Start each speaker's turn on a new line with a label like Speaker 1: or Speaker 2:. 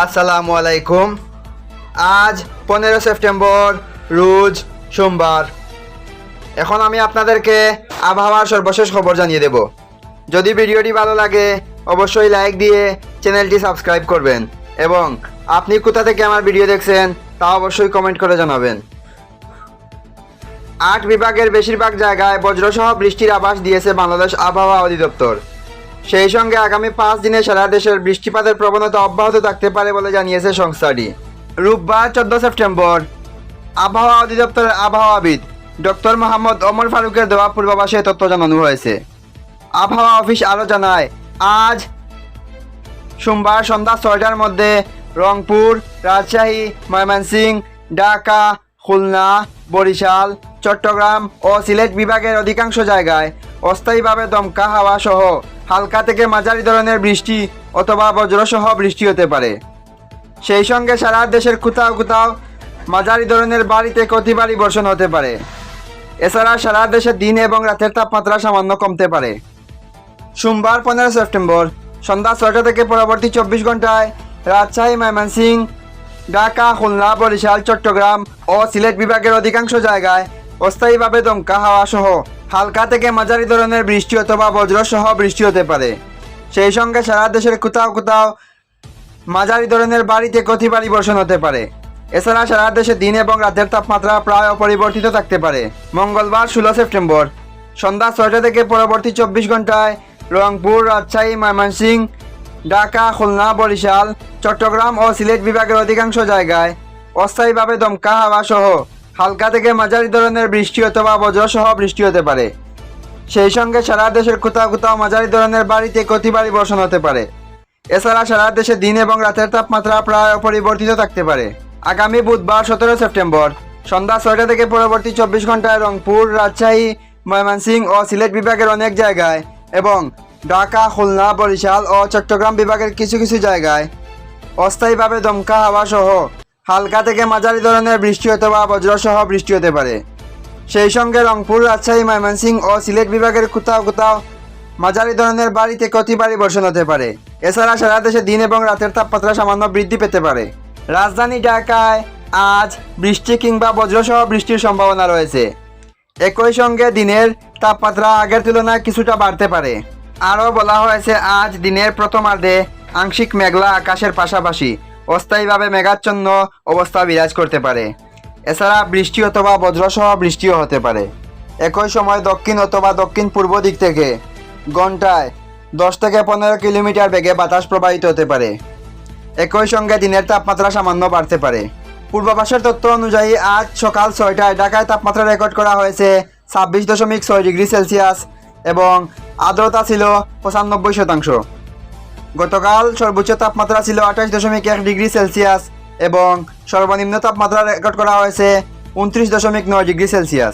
Speaker 1: আসসালামু আলাইকুম। আজ পনেরো সেপ্টেম্বর, রোজ সোমবার। এখন আমি আপনাদেরকে আবহাওয়ার সর্বশেষ খবর জানিয়ে দেব। যদি ভিডিওটি ভালো লাগে, অবশ্যই লাইক দিয়ে চ্যানেলটি সাবস্ক্রাইব করবেন এবং আপনি কোথা থেকে আমার ভিডিও দেখছেন, তা অবশ্যই কমেন্ট করে জানাবেন। আট বিভাগের বেশিরভাগ জায়গায় বজ্রসহ বৃষ্টির আভাস দিয়েছে বাংলাদেশ আবহাওয়া অধিদপ্তর। সেই সঙ্গে আগামী পাঁচ দিনে সারা দেশের বৃষ্টিপাতের প্রবণতা অব্যাহত থাকতে পারে বলে জানিয়েছে সংস্থাটি। রোববার চোদ্দ সেপ্টেম্বর। আবহাওয়া অধিদপ্তরের আবহাওয়াবিদ ডক্টর মোহাম্মদ ওমর ফারুকের দেওয়া পূর্বাভাসে তথ্য জানানো হয়েছে। আবহাওয়া অফিস আরও জানায়, আজ সোমবার সন্ধ্যা ছয়টার মধ্যে রংপুর, রাজশাহী, ময়মনসিংহ, ঢাকা, খুলনা, বরিশাল, চট্টগ্রাম ও সিলেট বিভাগের অধিকাংশ জায়গায় অস্থায়ীভাবে দমকা হাওয়া সহ হালকা থেকে মাঝারি ধরনের বৃষ্টি অথবা বজ্রসহ বৃষ্টি হতে পারে। সেই সঙ্গে সারা দেশের কোথাও কোথাও মাঝারি ধরনের বাড়িতে কতিবারই বর্ষণ হতে পারে। এছাড়া সারা দেশে দিন এবং রাতের তাপমাত্রা সামান্য কমতে পারে। সোমবার, পনেরো সেপ্টেম্বর, সন্ধ্যা ছয়টা থেকে পরবর্তী চব্বিশ ঘন্টায় রাজশাহী, ময়মনসিংহ, ঢাকা, খুলনা, বরিশাল, চট্টগ্রাম ও সিলেট বিভাগের অধিকাংশ জায়গায় অস্থায়ীভাবে দমকা হাওয়া সহ হালকা থেকে মাঝারি ধরনের বৃষ্টি অথবা বজ্র সহ বৃষ্টি হতে পারে। সেই সঙ্গে সারা দেশের কোথাও কোথাও মাঝারি ধরনের বাড়িতে কতিবারই বর্ষণ হতে পারে। এছাড়া সারা দেশে দিন এবং রাতের তাপমাত্রা প্রায় অপরিবর্তিত থাকতে পারে। মঙ্গলবার, ষোলো সেপ্টেম্বর, সন্ধ্যা ছয়টা থেকে পরবর্তী চব্বিশ ঘন্টায় রংপুর, রাজশাহী ময়মনসিংহ ঢাকা, খুলনা, বরিশাল, চট্টগ্রাম ও সিলেট বিভাগের অধিকাংশ জায়গায় অস্থায়ীভাবে দমকা হাওয়া সহ হালকা থেকে মাঝারি ধরনের বৃষ্টি অথবা বজ্রসহ বৃষ্টি হতে পারে। সেই সঙ্গে সারা দেশের কোথাও কোথাও মাঝারি ধরনের বাড়িতে কতিবারই বর্ষণ হতে পারে। এছাড়া সারা দেশে দিন এবং রাতের তাপমাত্রা প্রায় অপরিবর্তিত থাকতে পারে। আগামী বুধবার সতেরো সেপ্টেম্বর সন্ধ্যা ছয়টা থেকে পরবর্তী চব্বিশ ঘন্টায় রংপুর, রাজশাহী, ময়মনসিংহ ও সিলেট বিভাগের অনেক জায়গায় এবং ঢাকা, খুলনা, বরিশাল ও চট্টগ্রাম বিভাগের কিছু কিছু জায়গায় অস্থায়ীভাবে দমকা হাওয়া সহ হালকা থেকে মাঝারি ধরনের বৃষ্টি অথবা বজ্রসহ বৃষ্টি হতে পারে। সেই সঙ্গে রংপুর, রাজশাহী, ময়মনসিংহ ও সিলেট বিভাগের কোথাও কোথাও মাঝারি ধরনের বাড়িতে কতিবারই বর্ষণ হতে পারে। এছাড়া সারা দেশে দিন এবং রাতের তাপমাত্রা সামান্য বৃদ্ধি পেতে পারে। রাজধানী ঢাকায় আজ বৃষ্টি কিংবা বজ্রসহ বৃষ্টির সম্ভাবনা রয়েছে। একই সঙ্গে দিনের তাপমাত্রা আগের তুলনায় কিছুটা বাড়তে পারে। আরও বলা হয়েছে, আজ দিনের প্রথমার্ধে আংশিক মেঘলা আকাশের পাশাপাশি। অস্থায়ীভাবে মেঘাচ্ছন্ন অবস্থা বিরাজ করতে পারে। এছাড়া বৃষ্টি অথবা বজ্রসহ বৃষ্টিও হতে পারে। একই সময় দক্ষিণ অথবা দক্ষিণ পূর্ব দিক থেকে ঘন্টায় দশ থেকে পনেরো কিলোমিটার বেগে বাতাস প্রবাহিত হতে পারে। একই সঙ্গে দিনের তাপমাত্রা সামান্য বাড়তে পারে। পূর্বাভাসের তথ্য অনুযায়ী আজ সকাল ছয়টায় ঢাকায় তাপমাত্রা রেকর্ড করা হয়েছে ছাব্বিশ দশমিক ছয় ডিগ্রি সেলসিয়াস এবং আর্দ্রতা ছিল পঁচানব্বই শতাংশ। গতকাল সর্বোচ্চ তাপমাত্রা ছিল আঠাশ দশমিক এক ডিগ্রি সেলসিয়াস এবং সর্বনিম্ন তাপমাত্রা রেকর্ড করা হয়েছে উনত্রিশ দশমিক নয় ডিগ্রি সেলসিয়াস।